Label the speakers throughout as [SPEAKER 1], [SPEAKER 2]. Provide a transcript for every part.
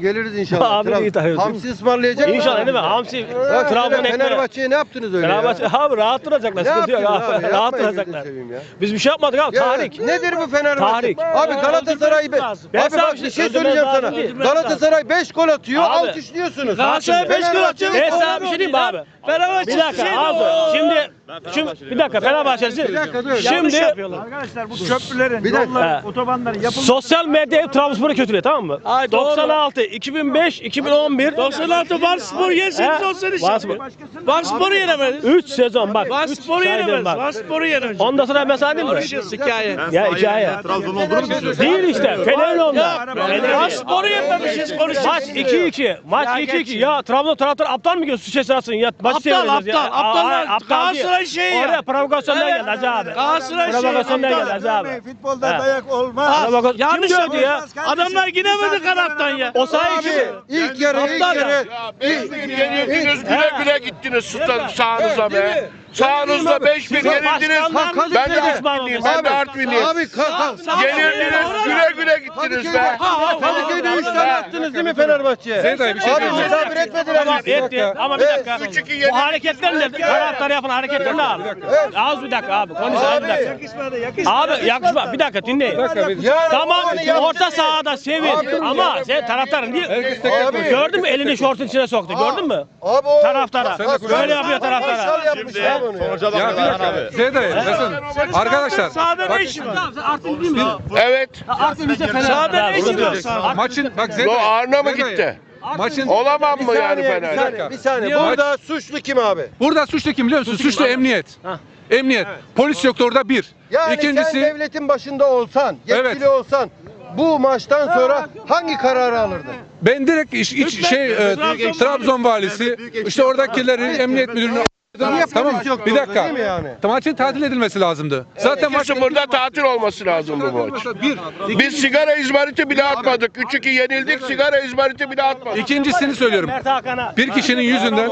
[SPEAKER 1] Geliriz inşallah.
[SPEAKER 2] Abi
[SPEAKER 1] Trab-
[SPEAKER 2] iyi tabii.
[SPEAKER 1] Hamsi ısmarlayacak mısın?
[SPEAKER 2] İnşallah değil mi? Hamsi,
[SPEAKER 1] Bak
[SPEAKER 2] Trabzon ekmeği.
[SPEAKER 1] Fenerbahçe'ye ne yaptınız öyle
[SPEAKER 2] Fenerbahçe
[SPEAKER 1] ya?
[SPEAKER 2] abi rahat duracaklar.
[SPEAKER 1] Ne
[SPEAKER 2] Sıkıntı yok
[SPEAKER 1] yaptınız
[SPEAKER 2] abi.
[SPEAKER 1] abi?
[SPEAKER 2] Rahat
[SPEAKER 1] Yapmayın gözünü
[SPEAKER 2] duracaklar.
[SPEAKER 1] seveyim ya.
[SPEAKER 2] Biz bir şey yapmadık abi.
[SPEAKER 1] Ya
[SPEAKER 2] Tahrik.
[SPEAKER 1] Nedir bu Fenerbahçe?
[SPEAKER 2] Tahrik.
[SPEAKER 1] Abi Galatasaray be.
[SPEAKER 2] Ben
[SPEAKER 1] Abi
[SPEAKER 2] sana
[SPEAKER 1] bak
[SPEAKER 2] bir
[SPEAKER 1] bir
[SPEAKER 2] şey
[SPEAKER 1] şey söyleyeceğim sana. Galatasaray 5 gol atıyor,
[SPEAKER 2] Abi.
[SPEAKER 1] alkışlıyorsunuz.
[SPEAKER 2] Galatasaray beş gol atıyor. Ben sana bir şey diyeyim mi abi?
[SPEAKER 3] Fenerbahçe
[SPEAKER 2] Bir dakika abi. Şimdi, şimdi bir dakika Fenerbahçe'si.
[SPEAKER 1] Bir dakika dur.
[SPEAKER 2] Şimdi
[SPEAKER 3] Arkadaşlar bu köprülerin,
[SPEAKER 1] Bir dakika.
[SPEAKER 3] yolların, otobanların yapılması
[SPEAKER 2] sosyal medya Trabzonspor'u kötülüyor tamam mı?
[SPEAKER 3] Ay, doğru.
[SPEAKER 2] 96, 2005, 2011.
[SPEAKER 3] 96 Vanspor yenseniz
[SPEAKER 2] He.
[SPEAKER 3] o sene
[SPEAKER 2] Vanspor.
[SPEAKER 3] Vanspor'u yenemediniz.
[SPEAKER 2] 3 sezon bak. üç
[SPEAKER 3] Vanspor'u
[SPEAKER 2] saydım
[SPEAKER 3] yenemediniz.
[SPEAKER 2] bak.
[SPEAKER 3] Vanspor'u yenemediniz.
[SPEAKER 2] Ondan sonra ben sana diyeyim mi?
[SPEAKER 3] Konuşuyoruz hikaye.
[SPEAKER 2] Ya hikaye.
[SPEAKER 4] Trabzon olduğunu mu düşünüyorsun?
[SPEAKER 2] Değil işte. Fener'in onda.
[SPEAKER 3] Vanspor'u yememişiz konuşuyoruz.
[SPEAKER 2] Maç 2-2. Maç
[SPEAKER 3] Ya
[SPEAKER 2] 2-2.
[SPEAKER 3] geç.
[SPEAKER 2] Ya Trabzon taraftarı aptal mı görüyorsun? Suçe sırasın ya. Maçı
[SPEAKER 3] Aptal,
[SPEAKER 2] ya.
[SPEAKER 3] aptal, aptallar.
[SPEAKER 2] Aptal değil.
[SPEAKER 3] Galatasaray şeyi ya.
[SPEAKER 2] Oraya provokasyonlar
[SPEAKER 3] Evet.
[SPEAKER 2] geldi Hacı abi.
[SPEAKER 3] Galatasaray şeyi,
[SPEAKER 2] Provokasyonlar
[SPEAKER 3] aptal.
[SPEAKER 2] geldi Hacı abi.
[SPEAKER 5] Futbolda
[SPEAKER 2] He.
[SPEAKER 5] dayak olmaz.
[SPEAKER 3] Ha,
[SPEAKER 2] Provokasyon-
[SPEAKER 3] yanlış
[SPEAKER 2] Kim diyordu ya?
[SPEAKER 3] Adamlar giremedi kanattan ya.
[SPEAKER 2] O sahi
[SPEAKER 1] Abi
[SPEAKER 2] gibi.
[SPEAKER 1] ilk yarı ilk
[SPEAKER 3] Aptal ya.
[SPEAKER 1] yarı.
[SPEAKER 4] Yenildiniz güle güle gittiniz sta- sahanıza be. Sahanızda 5 bin yenildiniz. Ben de
[SPEAKER 2] Abi,
[SPEAKER 4] Artvinliyim. Ben de Artvinliyim.
[SPEAKER 1] Abi kalk kalk.
[SPEAKER 4] Yenildiniz güle güle gittiniz be.
[SPEAKER 1] Kadıköy'de 3 tane attınız değil mi Fenerbahçe?
[SPEAKER 5] Zeynep bir şey
[SPEAKER 1] Abi misafir etmediler
[SPEAKER 2] Tamam etti ama bir dakika. Bu
[SPEAKER 4] yenildiniz.
[SPEAKER 2] hareketler ne? Taraftar yapan hareketler ne abi? Az bir dakika abi. Konuş abi bir dakika.
[SPEAKER 3] Yakışmadı, yakışmadı.
[SPEAKER 2] Abi yakışma. Bir dakika dinleyin. Tamam orta sahada sevin ama sen taraftarın değil.
[SPEAKER 1] Abi.
[SPEAKER 2] Gördün mü elini şortun içine soktu gördün mü?
[SPEAKER 1] Abi o
[SPEAKER 2] Taraftara. Böyle yapıyor taraftara.
[SPEAKER 1] Maşal yapmış ya bunu ya.
[SPEAKER 5] Bir dakika. Zeynep, nasıl? Arkadaşlar, bak
[SPEAKER 3] ne işi var?
[SPEAKER 4] Evet.
[SPEAKER 3] Sahada ne işi var?
[SPEAKER 5] maçın bak
[SPEAKER 4] O
[SPEAKER 5] Zeynep.
[SPEAKER 4] Ağrına mı gitti?
[SPEAKER 5] Maçın
[SPEAKER 4] Olamam mı yani
[SPEAKER 1] bir
[SPEAKER 4] Fener?
[SPEAKER 1] saniye, bir saniye.
[SPEAKER 5] Niye?
[SPEAKER 1] Burada suçlu kim abi?
[SPEAKER 5] burada suçlu kim biliyor musun? Suçlu emniyet. Emniyet. Polis yoktu orada bir.
[SPEAKER 1] Yani sen
[SPEAKER 5] İkincisi
[SPEAKER 1] devletin başında olsan, yetkili
[SPEAKER 5] Evet.
[SPEAKER 1] olsan bu maçtan sonra hangi kararı alırdın?
[SPEAKER 5] ben direkt iş, iç, şey e, Trabzon valisi işte oradakileri emniyet müdürünü
[SPEAKER 1] Niye
[SPEAKER 5] tamam
[SPEAKER 1] yoktu
[SPEAKER 5] bir dakika.
[SPEAKER 1] değil mi yani?
[SPEAKER 5] Maçın tatil edilmesi lazımdı. Zaten maç
[SPEAKER 4] 2-0'da tatil olması lazım bu maç.
[SPEAKER 5] bir.
[SPEAKER 4] Biz sigara izmariti bile atmadık. 3-2 yenildik sigara izmariti bile atmadık.
[SPEAKER 5] İkincisini söylüyorum. Bir kişinin yüzünden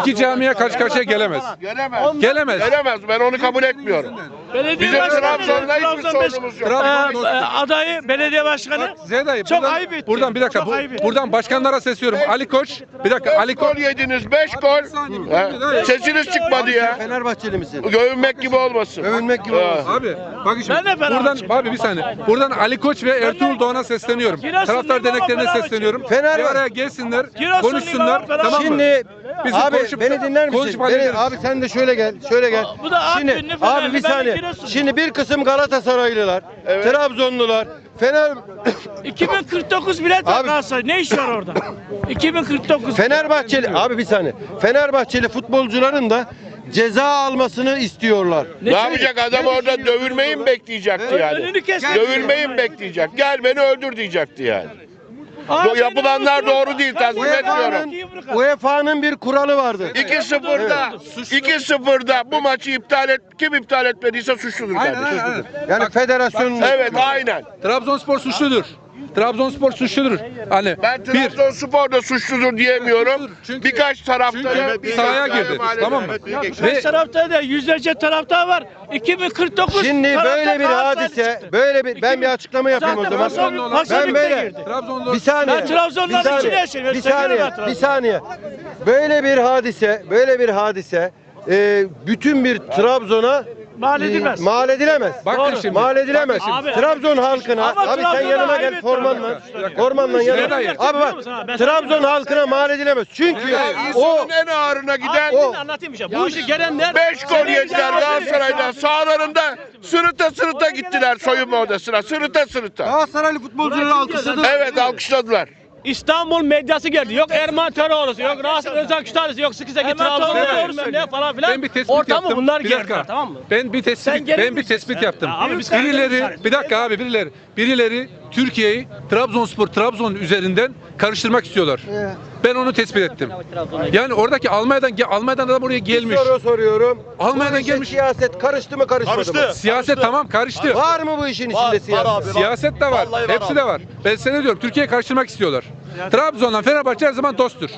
[SPEAKER 5] iki camiye karşı karşıya gelemez.
[SPEAKER 4] Gelemez.
[SPEAKER 5] Gelemez.
[SPEAKER 4] Gelemez. Ben onu kabul etmiyorum.
[SPEAKER 3] Belediye
[SPEAKER 4] Bizim
[SPEAKER 3] başkanı,
[SPEAKER 4] Trabzon'da hiçbir
[SPEAKER 3] Trabzon beş-
[SPEAKER 4] sorunumuz yok.
[SPEAKER 5] Trabzon
[SPEAKER 3] Ee, adayı belediye başkanı
[SPEAKER 5] Zeynep
[SPEAKER 3] Çok
[SPEAKER 5] buradan,
[SPEAKER 3] ayıp etti.
[SPEAKER 5] buradan bir dakika
[SPEAKER 3] Çok
[SPEAKER 5] bu,
[SPEAKER 3] ayıp etti.
[SPEAKER 5] buradan başkanlara sesliyorum. Ali Koç bir dakika
[SPEAKER 4] 5
[SPEAKER 5] Ali Koç
[SPEAKER 4] gol yediniz. 5 gol. He. Sesiniz çıkmadı ya.
[SPEAKER 1] Fenerbahçeli misin?
[SPEAKER 4] Övünmek gibi olmasın.
[SPEAKER 1] Övünmek gibi olmasın.
[SPEAKER 5] Abi bak şimdi
[SPEAKER 3] Ben de Fenerbahçe.
[SPEAKER 5] buradan abi bir saniye. Buradan Ali Koç ve Ertuğrul Doğan'a sesleniyorum. Taraftar
[SPEAKER 3] Fenerbahçe.
[SPEAKER 5] sesleniyorum.
[SPEAKER 1] Fenerbahçe.
[SPEAKER 5] Bir araya gelsinler,
[SPEAKER 3] Giresunluyum
[SPEAKER 5] konuşsunlar.
[SPEAKER 3] ama Fenerbahçe.
[SPEAKER 5] Tamam mı?
[SPEAKER 1] Şimdi
[SPEAKER 5] Bizim
[SPEAKER 1] abi
[SPEAKER 5] konuşup-
[SPEAKER 1] beni dinler misin? Beni, abi sen de şöyle gel, şöyle gel.
[SPEAKER 3] Bu da
[SPEAKER 1] Şimdi abi bir saniye. Şimdi bir kısım Galatasaraylılar, Trabzonlular, Fener
[SPEAKER 3] 2049 bilet var
[SPEAKER 1] Abi-
[SPEAKER 3] Galatasaray. Ne iş var orada? 2049.
[SPEAKER 1] Fenerbahçeli abi bir saniye. Fenerbahçeli futbolcuların da ceza almasını istiyorlar.
[SPEAKER 4] Ne yapacak adam orada dövülmeyi mi bekleyecekti yani?
[SPEAKER 3] Önünü kes.
[SPEAKER 4] Dövülmeyi mi bekleyecek? Gel beni öldür diyecekti yani. Bu yapılanlar doğru değil, tasvip
[SPEAKER 1] UEFA'nın
[SPEAKER 4] etmiyorum.
[SPEAKER 1] UEFA'nın bir kuralı vardır.
[SPEAKER 4] 2-0'da 2-0'da bu maçı iptal et kim iptal etmediyse suçludur
[SPEAKER 5] Aynen
[SPEAKER 4] kardeşim.
[SPEAKER 5] aynen. aynen.
[SPEAKER 1] Yani federasyon
[SPEAKER 4] Evet aynen.
[SPEAKER 5] Trabzonspor suçludur. Trabzonspor suçludur. Hani
[SPEAKER 4] Ben
[SPEAKER 5] bir
[SPEAKER 4] Trabzonspor da suçludur diyemiyorum.
[SPEAKER 5] Çünkü-
[SPEAKER 4] Birkaç taraftarı
[SPEAKER 5] çünkü sahaya girdi, tamam mı?
[SPEAKER 3] Ve tarafta da yüzlerce taraftar var. 2049
[SPEAKER 1] Şimdi
[SPEAKER 3] taraftar
[SPEAKER 1] böyle bir hadise,
[SPEAKER 3] çıktı.
[SPEAKER 1] böyle bir ben bir açıklama yapayım o
[SPEAKER 3] Zaten
[SPEAKER 1] zaman.
[SPEAKER 3] Hasan- Hasan
[SPEAKER 1] Ben
[SPEAKER 3] Ünlü
[SPEAKER 1] böyle
[SPEAKER 3] girdi.
[SPEAKER 5] Trabzonlu
[SPEAKER 1] bir saniye.
[SPEAKER 3] Ben Trabzonların
[SPEAKER 1] bir saniye,
[SPEAKER 3] içine yaşıyorum.
[SPEAKER 1] Bir
[SPEAKER 3] Seviyorum
[SPEAKER 1] saniye,
[SPEAKER 3] ben Trabzon'u.
[SPEAKER 1] bir saniye. Böyle bir hadise, böyle bir hadise e, bütün bir Trabzon'a
[SPEAKER 3] Mal
[SPEAKER 1] e,
[SPEAKER 3] edilmez.
[SPEAKER 1] mal edilemez.
[SPEAKER 5] Bakın
[SPEAKER 3] Doğru.
[SPEAKER 5] şimdi.
[SPEAKER 1] Mal edilemez.
[SPEAKER 3] Abi-
[SPEAKER 1] Trabzon halkına,
[SPEAKER 3] Ama
[SPEAKER 1] abi sen
[SPEAKER 3] Trabzon'a
[SPEAKER 1] yanıma
[SPEAKER 3] ayıp
[SPEAKER 1] gel
[SPEAKER 3] ettiler.
[SPEAKER 1] formanla.
[SPEAKER 3] Bir dakika.
[SPEAKER 1] Formanla yanıma. Abi bak, Trabzon halkına mal edilemez. Çünkü o
[SPEAKER 4] İnsanın en ağırına giden
[SPEAKER 1] o-
[SPEAKER 2] Anlatayım bir şey. Bu işi gelenler
[SPEAKER 4] 5 gol yediler Galatasaray'dan. Sahalarında sırıta sırıta gittiler soyunma odasına. Sırıta sırıta.
[SPEAKER 1] Galatasaraylı futbolcuları alkışladı.
[SPEAKER 4] Evet alkışladılar.
[SPEAKER 2] İstanbul medyası geldi. Yok Erman Toroğlu'su, yok Rasim Özak Kütahyalısı, yok
[SPEAKER 3] Erman
[SPEAKER 2] Trabzon'u ne falan filan.
[SPEAKER 5] Ben bir tespit
[SPEAKER 2] Ortamı
[SPEAKER 5] yaptım.
[SPEAKER 2] bunlar
[SPEAKER 5] Bir dakika.
[SPEAKER 2] gerdiler tamam mı?
[SPEAKER 5] Ben bir tespit ben bir tespit yaptım.
[SPEAKER 2] Ya abi
[SPEAKER 5] birileri bir dakika abi birileri birileri Türkiye'yi Trabzonspor Trabzon üzerinden karıştırmak istiyorlar. Ben onu tespit ettim. Yani oradaki Almanya'dan Almanya'dan adam oraya gelmiş.
[SPEAKER 1] Soru soruyorum.
[SPEAKER 5] Almanya'dan gelmiş.
[SPEAKER 1] Siyaset karıştı mı karışmadı mı?
[SPEAKER 5] Siyaset tamam karıştı.
[SPEAKER 1] Var mı bu işin içinde siyaset?
[SPEAKER 5] Siyaset de var. Hepsi de var. Ben sana diyorum Türkiye'yi karıştırmak istiyorlar. Trabzon'la Fenerbahçe her zaman dosttur.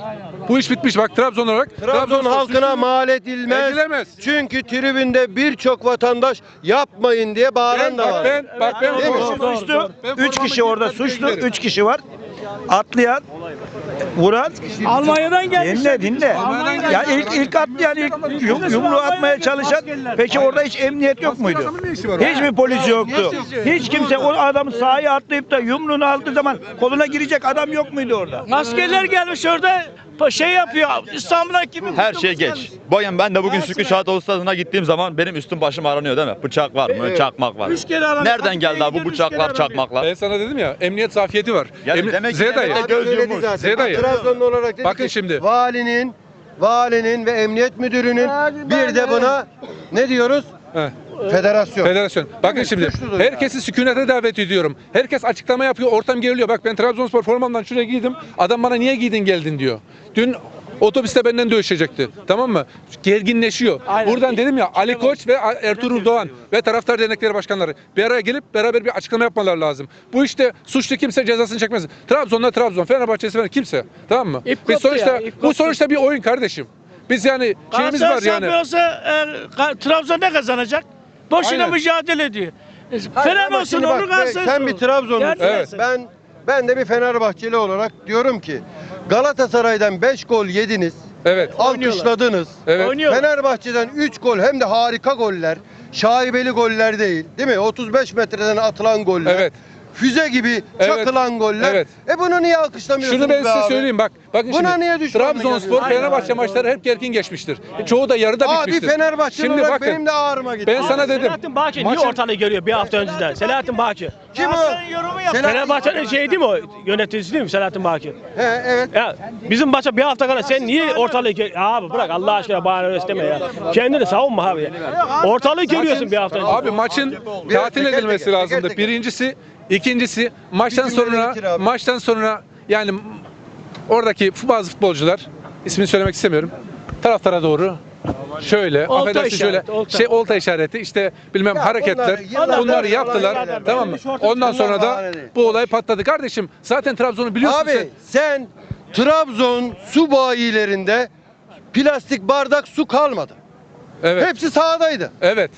[SPEAKER 5] Bu iş bitmiş bak Trabzon olarak.
[SPEAKER 1] Trabzon halkına mal edilmez.
[SPEAKER 5] Edilemez.
[SPEAKER 1] Çünkü tribünde birçok vatandaş yapmayın diye bağıran
[SPEAKER 5] Ben,
[SPEAKER 1] da
[SPEAKER 5] bak
[SPEAKER 1] var.
[SPEAKER 5] ben bak ben doğru,
[SPEAKER 3] Suçlu.
[SPEAKER 5] doğru. Ben
[SPEAKER 3] 3 kişi
[SPEAKER 5] formamı
[SPEAKER 3] orada
[SPEAKER 5] giyip
[SPEAKER 3] suçlu.
[SPEAKER 5] giderim.
[SPEAKER 3] 3 kişi var.
[SPEAKER 6] Atlayan, vuran
[SPEAKER 3] Almanya'dan gelmiş.
[SPEAKER 6] dinle dinle.
[SPEAKER 5] Almanya'dan
[SPEAKER 6] Ya ilk ilk atlayan ilk yum, yumruğu atmaya çalışan peki orada hiç emniyet yok muydu?
[SPEAKER 5] adamın ne işi var
[SPEAKER 6] Hiç mi polis yoktu? Hiç kimse o adam sahaya atlayıp da yumruğunu aldığı zaman koluna girecek adam yok muydu orada?
[SPEAKER 3] Askerler gelmiş orada şey yapıyor. İstanbul'a kimi
[SPEAKER 7] Her şey geç. Boyan ben de bugün Şükrü Şahat Usta'sına gittiğim zaman benim üstüm başım aranıyor değil mi? Bıçak var mı? Çakmak var mı?
[SPEAKER 3] Üç kere aranıyor.
[SPEAKER 7] Nereden geldi abi bu
[SPEAKER 3] Üç kere
[SPEAKER 7] bıçaklar,
[SPEAKER 3] aranıyor.
[SPEAKER 7] çakmaklar?
[SPEAKER 5] Ben sana dedim ya emniyet zafiyeti var.
[SPEAKER 7] Yani
[SPEAKER 5] Emni-
[SPEAKER 7] demek ki
[SPEAKER 5] Z dayı.
[SPEAKER 7] göz
[SPEAKER 1] söyledi
[SPEAKER 7] yummuş.
[SPEAKER 1] zaten.
[SPEAKER 5] Zedayı.
[SPEAKER 1] Trabzonlu olarak dedi
[SPEAKER 5] Bakın
[SPEAKER 1] ki,
[SPEAKER 5] şimdi.
[SPEAKER 1] Valinin, valinin ve emniyet müdürünün bir de buna ne diyoruz?
[SPEAKER 5] He.
[SPEAKER 1] Federasyon.
[SPEAKER 5] Federasyon. Bakın şimdi herkesi sükunete davet ediyorum. Herkes açıklama yapıyor, ortam geriliyor. Bak ben Trabzonspor formamdan şuraya giydim. Adam bana niye giydin geldin diyor. Dün otobüste benden dövüşecekti. Tamam mı? Gerginleşiyor.
[SPEAKER 3] Aynen.
[SPEAKER 5] Buradan dedim ya Ali Koç ve Ertuğrul Doğan ve taraftar dernekleri başkanları bir araya gelip beraber bir açıklama yapmaları lazım. Bu işte suçlu kimse cezasını çekmez. Trabzon'da Trabzon, Fenerbahçe'si Fener kimse. Tamam mı?
[SPEAKER 3] İp
[SPEAKER 5] Biz sonuçta
[SPEAKER 3] ya,
[SPEAKER 5] bu sonuçta bir oyun kardeşim. Biz yani şeyimiz var yani.
[SPEAKER 3] olsa e, Trabzon ne kazanacak? Boşuna
[SPEAKER 5] Aynen.
[SPEAKER 3] mücadele ediyor. Fener olsun olur Galatasaray
[SPEAKER 1] Sen bir. Trabzonlusun.
[SPEAKER 5] Evet.
[SPEAKER 1] Ben ben de bir Fenerbahçeli olarak diyorum ki Galatasaray'dan 5 gol yediniz.
[SPEAKER 5] Evet.
[SPEAKER 1] Alkışladınız.
[SPEAKER 5] Evet.
[SPEAKER 3] Oynuyor.
[SPEAKER 1] Fenerbahçe'den 3 gol hem de harika goller. Şaibeli goller değil. Değil mi? 35 metreden atılan goller.
[SPEAKER 5] Evet.
[SPEAKER 1] Füze gibi
[SPEAKER 5] Evet.
[SPEAKER 1] çakılan goller.
[SPEAKER 5] Evet.
[SPEAKER 1] E bunu niye alkışlamıyorsunuz
[SPEAKER 5] Şunu ben
[SPEAKER 1] be
[SPEAKER 5] size
[SPEAKER 1] abi?
[SPEAKER 5] söyleyeyim bak. Bakın
[SPEAKER 1] Buna
[SPEAKER 5] şimdi.
[SPEAKER 1] niye düşmanlık
[SPEAKER 5] Trabzonspor
[SPEAKER 1] yapıyorsun?
[SPEAKER 5] Fenerbahçe maçları hep gergin geçmiştir. Çoğu da yarıda
[SPEAKER 1] Abi
[SPEAKER 5] bitmiştir.
[SPEAKER 1] Fenerbahçeli
[SPEAKER 5] Şimdi
[SPEAKER 1] olarak
[SPEAKER 5] bakın.
[SPEAKER 1] benim de ağrıma gitti.
[SPEAKER 5] Ben sana dedim.
[SPEAKER 2] Selahattin Bağcı niye
[SPEAKER 5] Maçın-
[SPEAKER 2] ortalığı görüyor bir hafta önceden? Selahattin Bağcı.
[SPEAKER 1] Kim o?
[SPEAKER 3] Yorumu yap.
[SPEAKER 1] Selahattin-
[SPEAKER 2] Fenerbahçe'nin şey değil mi o? Yöneticisi değil mi Selahattin Bağcı?
[SPEAKER 1] He, evet.
[SPEAKER 2] Ya bizim başa bir hafta kadar sen niye ortalığı Ya Abi bırak Allah aşkına bana öyle isteme ya. Kendini savunma abi ya. Ortalığı görüyorsun bir hafta önce.
[SPEAKER 5] Abi maçın tatil
[SPEAKER 1] teker
[SPEAKER 5] edilmesi
[SPEAKER 1] teker,
[SPEAKER 5] lazımdı.
[SPEAKER 1] teker teker.
[SPEAKER 5] Birincisi, ikincisi maçtan
[SPEAKER 1] Bir cümleyle
[SPEAKER 5] sonra
[SPEAKER 1] abi.
[SPEAKER 5] maçtan sonra yani oradaki bazı futbolcular ismini söylemek istemiyorum. Taraftara doğru şöyle,
[SPEAKER 3] Olta
[SPEAKER 5] affedersin şöyle
[SPEAKER 3] işareti, olta.
[SPEAKER 5] şey olta işareti işte bilmem
[SPEAKER 1] Ya
[SPEAKER 5] hareketler bunları
[SPEAKER 1] olan
[SPEAKER 5] yaptılar
[SPEAKER 1] şeyler.
[SPEAKER 5] tamam mı? Ondan sonra da
[SPEAKER 1] bahane
[SPEAKER 5] bu olay patladı. Kardeşim zaten Trabzon'u biliyorsun
[SPEAKER 1] Abi
[SPEAKER 5] sen.
[SPEAKER 1] sen Trabzon su bayilerinde plastik bardak su kalmadı.
[SPEAKER 5] Evet.
[SPEAKER 1] Hepsi sahadaydı.
[SPEAKER 5] Evet.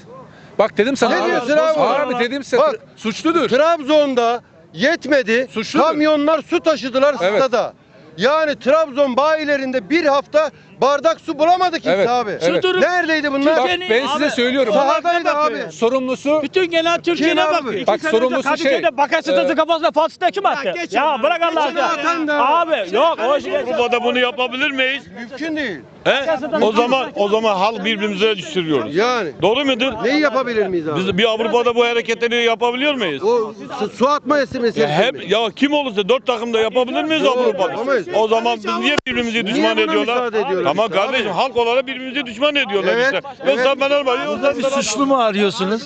[SPEAKER 5] Bak dedim sana.
[SPEAKER 1] Ne
[SPEAKER 5] abi,
[SPEAKER 1] diyorsun abi?
[SPEAKER 5] Abi dedim size
[SPEAKER 1] Bak.
[SPEAKER 5] suçludur.
[SPEAKER 1] Trabzon'da yetmedi.
[SPEAKER 5] Suçludur.
[SPEAKER 1] Kamyonlar su taşıdılar
[SPEAKER 5] Evet.
[SPEAKER 1] stada. Yani Trabzon bayilerinde bir hafta bardak su bulamadı kimse
[SPEAKER 5] Evet,
[SPEAKER 1] abi.
[SPEAKER 5] evet.
[SPEAKER 3] durum-
[SPEAKER 1] Neredeydi bunlar?
[SPEAKER 5] Bak
[SPEAKER 3] Türkiye'nin-
[SPEAKER 5] ben size
[SPEAKER 3] Abi,
[SPEAKER 5] söylüyorum.
[SPEAKER 1] Sahadaydı abi.
[SPEAKER 5] Sorumlusu
[SPEAKER 3] Bütün genel Türkiye'ne bakıyor.
[SPEAKER 5] Bak sorumlusu şey.
[SPEAKER 2] Kadıköy'de bakar sitesi kafasına Fatih'te kim attı?
[SPEAKER 3] geç
[SPEAKER 2] Ya bırak Allah
[SPEAKER 1] Geçen atan da-
[SPEAKER 2] aşkına. Abi yok o şey.
[SPEAKER 8] Avrupa'da bunu yapabilir miyiz?
[SPEAKER 1] Mümkün değil.
[SPEAKER 8] He? O zaman o zaman halk birbirimize düşürüyoruz.
[SPEAKER 1] Yani
[SPEAKER 8] Doğru mudur?
[SPEAKER 1] neyi yapabilir miyiz abi?
[SPEAKER 8] Biz bir Avrupa'da bu hareketleri yapabiliyor muyuz?
[SPEAKER 1] O su, su atma meselesi
[SPEAKER 8] Ya
[SPEAKER 1] mi?
[SPEAKER 8] hep ya kim olursa dört takım da yapabilir miyiz Avrupa'da?
[SPEAKER 1] yapamayız.
[SPEAKER 8] O zaman biz niye birbirimizi düşman
[SPEAKER 1] buna
[SPEAKER 8] ediyorlar?
[SPEAKER 1] müsaade ediyorlar
[SPEAKER 8] Ama
[SPEAKER 1] işte
[SPEAKER 8] kardeşim
[SPEAKER 1] abi?
[SPEAKER 8] halk olarak birbirimizi düşman ediyorlar
[SPEAKER 1] Evet,
[SPEAKER 8] işte.
[SPEAKER 1] evet.
[SPEAKER 8] Yoksa Fenerbahçe yoksa
[SPEAKER 9] Bir suçlu mu arıyorsunuz?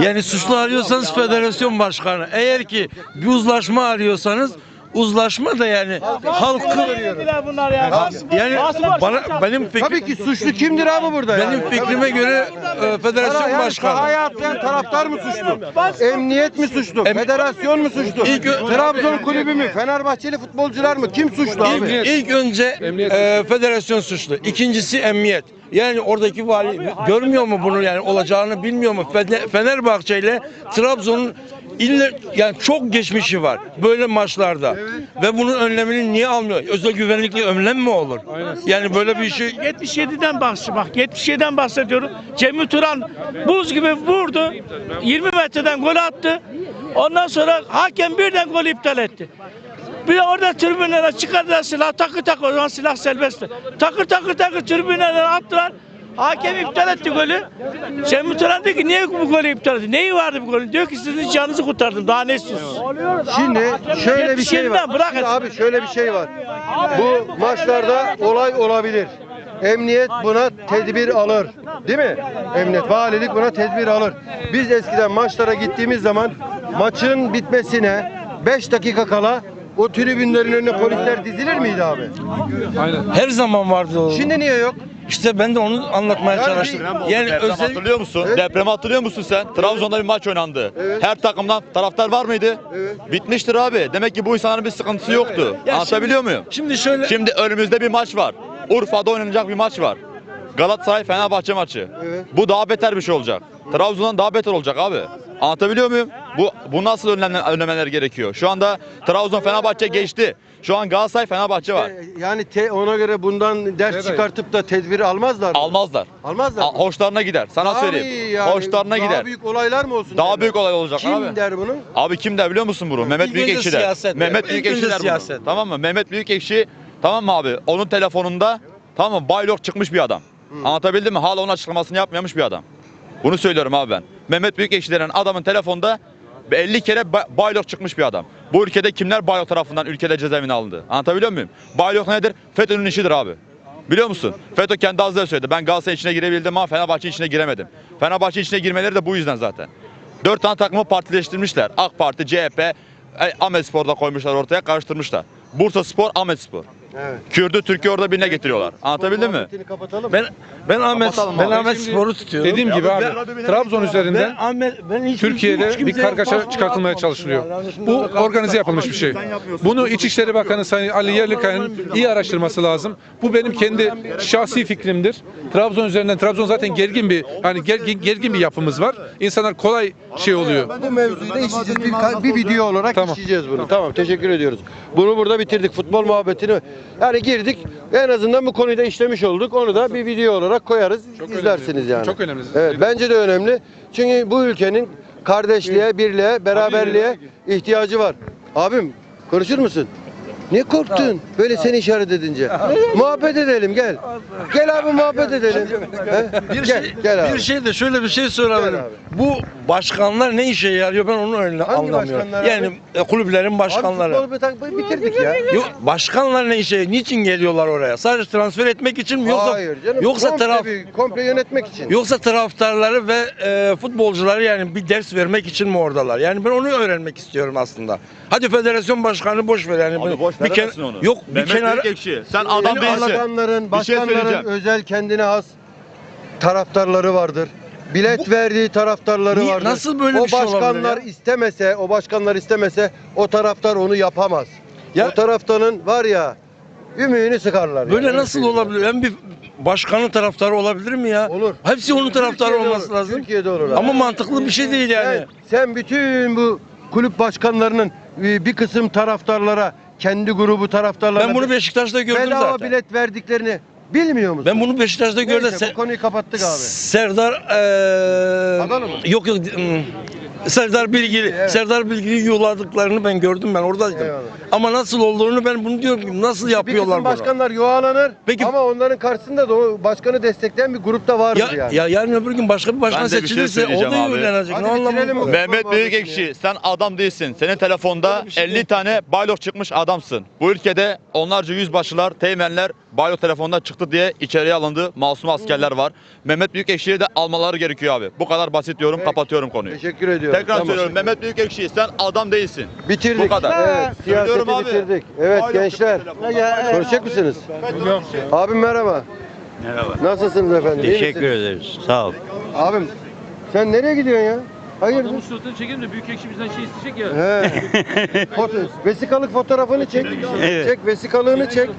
[SPEAKER 9] Yani suçlu arıyorsanız federasyon başkanı. Eğer ki bir uzlaşma arıyorsanız uzlaşma da yani halkı
[SPEAKER 3] bunlar ya.
[SPEAKER 9] yani bana benim
[SPEAKER 1] Tabii
[SPEAKER 9] fikrim
[SPEAKER 1] ki suçlu kimdir abi burada
[SPEAKER 9] benim
[SPEAKER 1] yani?
[SPEAKER 9] fikrime göre e, federasyon
[SPEAKER 1] yani
[SPEAKER 9] başkanı.
[SPEAKER 1] sahaya atlayan taraftar mı suçlu? Emniyet mi suçlu?
[SPEAKER 9] Em-
[SPEAKER 1] Federasyon mu suçlu?
[SPEAKER 9] İlk
[SPEAKER 1] Trabzon kulübü mü? Fenerbahçeli futbolcular mı? Kim suçlu
[SPEAKER 9] İlk,
[SPEAKER 1] abi?
[SPEAKER 9] ilk önce
[SPEAKER 5] Emniyet
[SPEAKER 9] e, federasyon suçlu. İkincisi emniyet. Yani oradaki vali görmüyor mu bunu yani olacağını bilmiyor mu? Fene- Fenerbahçe ile Trabzon'un ille yani çok geçmişi var böyle maçlarda. Ve bunun önlemini niye almıyor? Özel güvenlikli önlem mi olur? Yani böyle bir şey
[SPEAKER 3] 77'den bahsediyorum bak 77'den bahsediyorum. Cemil Turan buz gibi vurdu. 20 metreden gol attı. Ondan sonra hakem birden golü iptal etti. Bir de orada tribünlere çıkardılar silah takır takır o zaman silah serbestti. Takır takır takır tribünlere attılar. Hakem iptal etti golü. Cemil Turan diyor ki niye bu golü iptal etti? Neyi vardı bu golün? Diyor ki sizin canınızı kurtardım. Daha ne istiyorsunuz?
[SPEAKER 1] Şimdi şöyle bir şey var.
[SPEAKER 3] 77'den bırak
[SPEAKER 1] Şimdi abi şöyle bir şey var. Bu maçlarda olay olabilir. Emniyet buna tedbir alır. Değil mi? Emniyet, valilik buna tedbir alır. Biz eskiden maçlara gittiğimiz zaman maçın bitmesine 5 dakika kala o tribünlerin önüne polisler dizilir miydi abi?
[SPEAKER 5] Aynen.
[SPEAKER 9] her zaman vardı o.
[SPEAKER 1] Şimdi niye yok?
[SPEAKER 9] İşte ben de onu anlatmaya
[SPEAKER 1] Yani
[SPEAKER 9] çalıştım.
[SPEAKER 1] bir-
[SPEAKER 9] Yani
[SPEAKER 7] Deprem
[SPEAKER 9] özel
[SPEAKER 7] hatırlıyor musun?
[SPEAKER 1] Evet.
[SPEAKER 7] Depremi hatırlıyor musun sen? Trabzon'da bir maç oynandı.
[SPEAKER 1] Evet.
[SPEAKER 7] Her takımdan taraftar var mıydı?
[SPEAKER 1] Evet.
[SPEAKER 7] Bitmiştir abi. Demek ki bu insanların bir sıkıntısı yoktu.
[SPEAKER 9] Ya
[SPEAKER 7] Anlatabiliyor muyum?
[SPEAKER 9] Şimdi şöyle
[SPEAKER 7] Şimdi önümüzde bir maç var. Urfa'da oynanacak bir maç var. Galatasaray Fenerbahçe maçı.
[SPEAKER 1] Evet.
[SPEAKER 7] Bu daha beter bir şey olacak. Trabzon'dan daha beter olacak abi. Anlatabiliyor muyum? Bu bu nasıl önlemler, önlemeler gerekiyor? Şu anda Trabzon Fenerbahçe geçti. Şu an Galatasaray Fenerbahçe var.
[SPEAKER 1] E, Yani te- ona göre bundan ders
[SPEAKER 5] Evet.
[SPEAKER 1] çıkartıp da tedbir almazlar mı?
[SPEAKER 7] Almazlar.
[SPEAKER 1] Almazlar
[SPEAKER 7] A-
[SPEAKER 1] mı?
[SPEAKER 7] hoşlarına gider. Sana
[SPEAKER 1] Daha
[SPEAKER 7] söyleyeyim.
[SPEAKER 1] iyi yani?
[SPEAKER 7] Hoşlarına
[SPEAKER 1] Daha
[SPEAKER 7] gider.
[SPEAKER 1] büyük olaylar mı olsun?
[SPEAKER 7] Daha
[SPEAKER 1] derler?
[SPEAKER 7] büyük olay olacak
[SPEAKER 1] Kim
[SPEAKER 7] abi.
[SPEAKER 1] der bunu?
[SPEAKER 7] Abi kim der biliyor musun bunu? Mehmet
[SPEAKER 9] İlk önce
[SPEAKER 7] Büyükekşi der.
[SPEAKER 9] siyaset.
[SPEAKER 7] Mehmet
[SPEAKER 9] İlk
[SPEAKER 7] Büyükekşi
[SPEAKER 9] önce
[SPEAKER 7] der bunu.
[SPEAKER 9] siyaset.
[SPEAKER 7] Tamam mı? Mehmet Büyükekşi tamam mı abi? Onun telefonunda tamam mı? Baylok çıkmış bir adam. Anlatabildim mi? Hala onun açıklamasını yapmamış bir adam. Bunu söylüyorum abi ben. Mehmet Büyükekşi denen adamın telefonda 50 kere ba- Baylok çıkmış bir adam. Bu ülkede kimler Baylok tarafından ülkede cezaevine alındı? Anlatabiliyor muyum? Baylok nedir? FETÖ'nün işidir abi. Biliyor musun? FETÖ kendi ağzıyla söyledi. Ben Galatasaray içine girebildim ama Fenerbahçe içine giremedim. Fenerbahçe içine girmeleri de bu yüzden zaten. Dört tane takımı partileştirmişler. AK Parti, CHP, e, Ahmet Spor'da koymuşlar ortaya karıştırmışlar. Bursa Spor, Ahmet Spor.
[SPEAKER 1] Evet.
[SPEAKER 7] Kürdü Türkiye orada birine getiriyorlar. Anlatabildim mi?
[SPEAKER 1] Kapatalım.
[SPEAKER 9] Ben ben Ahmet
[SPEAKER 7] Kapatalım
[SPEAKER 9] ben
[SPEAKER 7] abi.
[SPEAKER 9] Ahmet Spor'u tutuyorum.
[SPEAKER 5] Dediğim gibi abi Trabzon
[SPEAKER 9] ben
[SPEAKER 5] üzerinden
[SPEAKER 9] Ahmet ben hiç hiç
[SPEAKER 5] Türkiye'de bir
[SPEAKER 9] kimseye
[SPEAKER 5] kargaşa çıkartılmaya çalışılıyor. Bu organize yapılmış bir şey. Bunu İçişleri Bakanı Sayın Ali Yerlikaya'nın iyi araştırması lazım. Bu benim kendi şahsi fikrimdir. Trabzon üzerinden Trabzon zaten gergin bir hani gergin, gergin bir yapımız var. İnsanlar kolay şey oluyor.
[SPEAKER 1] Bu mevzuyu da işleyeceğiz. Bir, bir video olarak
[SPEAKER 5] Tamam.
[SPEAKER 1] işleyeceğiz bunu. Tamam teşekkür ediyoruz. Bunu burada bitirdik. Futbol muhabbetini. Yani girdik. En azından bu konuyu da işlemiş olduk. Onu da bir video olarak koyarız. izlersiniz
[SPEAKER 5] önemli.
[SPEAKER 1] yani.
[SPEAKER 5] Çok önemli.
[SPEAKER 1] Evet bence de önemli. Çünkü bu ülkenin kardeşliğe, birliğe, beraberliğe ihtiyacı var. Abim konuşur musun? Niye korktun? Böyle seni işaret edince. muhabbet edelim gel. Gel abi muhabbet edelim. He?
[SPEAKER 9] Bir
[SPEAKER 1] gel,
[SPEAKER 9] şey,
[SPEAKER 1] gel abi.
[SPEAKER 9] bir şey de şöyle bir şey sorabilirim.
[SPEAKER 1] Gel abi.
[SPEAKER 9] Bu başkanlar ne işe yarıyor ben onu öyle
[SPEAKER 1] Hangi
[SPEAKER 9] anlamıyorum.
[SPEAKER 1] başkanlar abi?
[SPEAKER 9] Yani e, kulüplerin başkanları.
[SPEAKER 1] Abi futbolu bitirdik ya.
[SPEAKER 9] Yok başkanlar ne işe niçin geliyorlar oraya? Sadece transfer etmek için mi yoksa
[SPEAKER 1] Hayır canım.
[SPEAKER 9] yoksa
[SPEAKER 1] komple,
[SPEAKER 9] taraf
[SPEAKER 1] bir- komple yönetmek için.
[SPEAKER 9] yoksa taraftarları ve e, futbolcuları yani bir ders vermek için mi oradalar? Yani ben onu öğrenmek istiyorum aslında. Hadi federasyon başkanı boş ver yani.
[SPEAKER 7] Abi boş
[SPEAKER 9] bir
[SPEAKER 7] veremezsin onu.
[SPEAKER 9] Yok bir
[SPEAKER 7] Mehmet
[SPEAKER 9] kenara
[SPEAKER 7] Büyükekşi sen adam
[SPEAKER 1] Benim
[SPEAKER 7] değilsin.
[SPEAKER 1] Başkanların,
[SPEAKER 7] Bir şey
[SPEAKER 1] başkanların
[SPEAKER 7] söyleyeceğim.
[SPEAKER 1] özel kendine has taraftarları vardır. Bilet verdiği taraftarları
[SPEAKER 9] Niye-
[SPEAKER 1] vardır.
[SPEAKER 9] nasıl böyle
[SPEAKER 1] o
[SPEAKER 9] bir şey olabilir
[SPEAKER 1] başkanlar
[SPEAKER 9] ya?
[SPEAKER 1] istemese, o başkanlar istemese o taraftar onu yapamaz.
[SPEAKER 9] Ya-
[SPEAKER 1] o taraftarın var ya ümüğünü sıkarlar.
[SPEAKER 9] Böyle
[SPEAKER 1] yani.
[SPEAKER 9] nasıl olabilir? Ben bir başkanın taraftarı olabilir mi ya?
[SPEAKER 1] Olur.
[SPEAKER 9] Hepsi onun taraftarı
[SPEAKER 1] Türkiye'de
[SPEAKER 9] olması
[SPEAKER 1] olur,
[SPEAKER 9] lazım.
[SPEAKER 1] Türkiye'de olur. abi.
[SPEAKER 9] Ama mantıklı bir şey değil yani.
[SPEAKER 1] Sen, sen bütün bu kulüp başkanlarının bir kısım taraftarlara, kendi grubu taraftarlarına
[SPEAKER 9] Ben bunu Beşiktaş'ta gördüm
[SPEAKER 1] bedava
[SPEAKER 9] zaten.
[SPEAKER 1] bilet verdiklerini bilmiyor musun?
[SPEAKER 9] Ben bunu Beşiktaş'ta gördüm.
[SPEAKER 1] Neyse,
[SPEAKER 9] Se-
[SPEAKER 1] bu konuyu kapattık abi.
[SPEAKER 9] Serdar eee
[SPEAKER 1] Adalı mı?
[SPEAKER 9] Yok yok. hmm, Serdar Bilgili,
[SPEAKER 1] Evet.
[SPEAKER 9] Serdar Bilgili yuladıklarını ben gördüm ben oradaydım.
[SPEAKER 1] Eyvallah.
[SPEAKER 9] Ama nasıl olduğunu ben bunu diyorum ki nasıl yapıyorlar bunu?
[SPEAKER 1] başkanlar yuvalanır
[SPEAKER 9] Peki-
[SPEAKER 1] ama onların karşısında da o başkanı destekleyen bir grupta vardır
[SPEAKER 9] Ya,
[SPEAKER 1] yani.
[SPEAKER 9] ya yarın öbür gün başka bir başkan
[SPEAKER 7] Ben şey
[SPEAKER 9] seçilirse o
[SPEAKER 7] söyleyeceğim
[SPEAKER 9] da.
[SPEAKER 1] Hadi
[SPEAKER 9] Ne anlamı.
[SPEAKER 7] Mehmet Büyükekşi sen adam değilsin. Senin telefonda 50 tane baylok çıkmış adamsın. Bu ülkede onlarca yüzbaşılar, teğmenler baylok telefonda çıktı diye içeriye alındı. Masum askerler var. Mehmet Büyükekşi'yi de almaları gerekiyor abi. Bu kadar basit diyorum.
[SPEAKER 1] Peki.
[SPEAKER 7] Kapatıyorum konuyu.
[SPEAKER 1] Teşekkür ediyorum.
[SPEAKER 7] Tekrar
[SPEAKER 1] Tamam.
[SPEAKER 7] söylüyorum. Mehmet Büyükekşi sen adam değilsin.
[SPEAKER 1] Bitirdik.
[SPEAKER 7] Bu kadar.
[SPEAKER 1] Evet, siyaseti
[SPEAKER 7] Söylüyorum abi.
[SPEAKER 1] bitirdik. Evet
[SPEAKER 7] Baylok
[SPEAKER 1] gençler.
[SPEAKER 7] çıktı
[SPEAKER 1] Konuşacak mısınız? Yok. Abim merhaba.
[SPEAKER 10] Merhaba.
[SPEAKER 1] Nasılsınız efendim? İyi
[SPEAKER 10] Teşekkür
[SPEAKER 1] misiniz?
[SPEAKER 10] ederiz. Sağ ol.
[SPEAKER 1] Abim sen nereye gidiyorsun ya? Hayırdır?
[SPEAKER 2] suratını çekelim de büyük ekşi bizden şey isteyecek ya.
[SPEAKER 1] He. Foto, vesikalık fotoğrafını çek.
[SPEAKER 10] Evet.
[SPEAKER 1] Çek vesikalığını çek.